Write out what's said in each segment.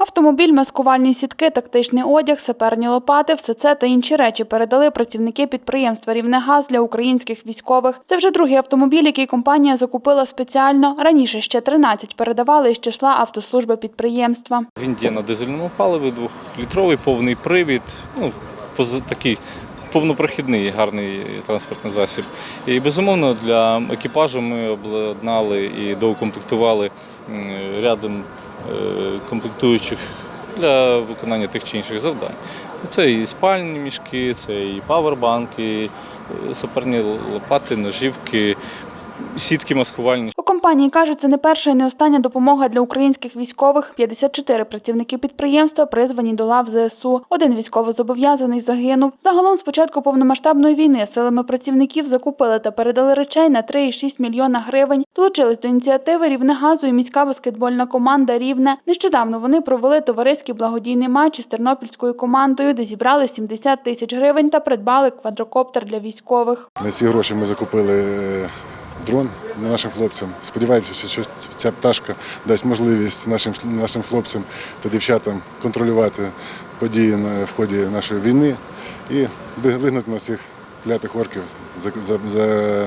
Автомобіль, маскувальні сітки, тактичний одяг, саперні лопати, все це та інші речі передали працівники підприємства «Рівнегаз» для українських військових. Це вже другий автомобіль, який компанія закупила спеціально. Раніше ще 13 передавали із числа автослужби підприємства. Він є на дизельному паливі, двохлітровий, повний привід, ну, такий повнопрохідний гарний транспортний засіб. І безумовно для екіпажу ми обладнали і доукомплектували рядом е, комплектуючих для виконання тих чи інших завдань. Це і спальні мішки, це і павербанки, е, саперні лопати, ножівки, сітки маскувальні. Компанії кажуть, це не перша і не остання допомога для українських військових. 54 працівники підприємства призвані до лав ЗСУ. Один військовозобов'язаний загинув. Загалом з початку повномасштабної війни силами працівників закупили та передали речей на 3,6 мільйона гривень. Долучились до ініціативи Рівнегазу і міська баскетбольна команда Рівне. Нещодавно вони провели товариський благодійний матч із тернопільською командою, де зібрали 70 тисяч гривень та придбали квадрокоптер для військових. На ці гроші ми закупили е, дрон нашим хлопцям. Сподіваємося, що ця пташка дасть можливість нашим, нашим хлопцям та дівчатам контролювати події в ході нашої війни і вигнати на цих клятих орків за, за, за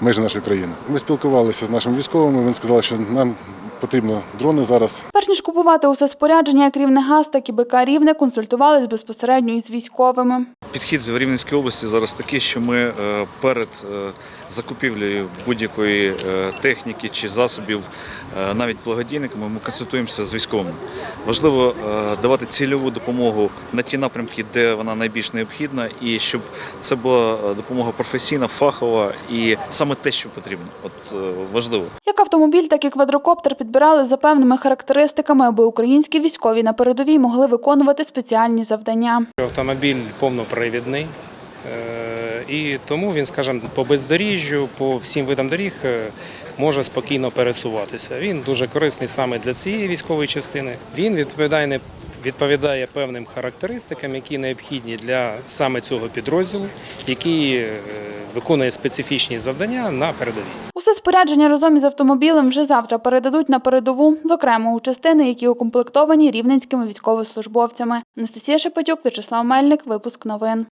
межі нашої країни. Ми спілкувалися з нашими військовими. Він сказав, що нам потрібно дрони зараз. Перш ніж купувати усе спорядження, як Рівнегаз, так і БК Рівне консультувались безпосередньо із військовими. Підхід в Рівненській області зараз такий, що ми е, перед е, закупівлею будь-якої е, техніки чи засобів, навіть благодійниками, ми консультуємося з військовими. Важливо давати цільову допомогу на ті напрямки, де вона найбільш необхідна, і щоб це була допомога професійна, фахова і саме те, що потрібно. От важливо. Як автомобіль, так і квадрокоптер підбирали за певними характеристиками, аби українські військові на передовій могли виконувати спеціальні завдання. Автомобіль повнопривідний. Е, І тому він, скажімо, по бездоріжжю, по всім видам доріг е, може спокійно пересуватися. Він дуже корисний саме для цієї військової частини. Він відповідає не- відповідає певним характеристикам, які необхідні для саме цього підрозділу, який е, виконує специфічні завдання на передовій. Усе спорядження разом із автомобілем вже завтра передадуть на передову, зокрема у частини, які укомплектовані рівненськими військовослужбовцями. Анастасія Шепетюк, В'ячеслав Мельник, випуск новин.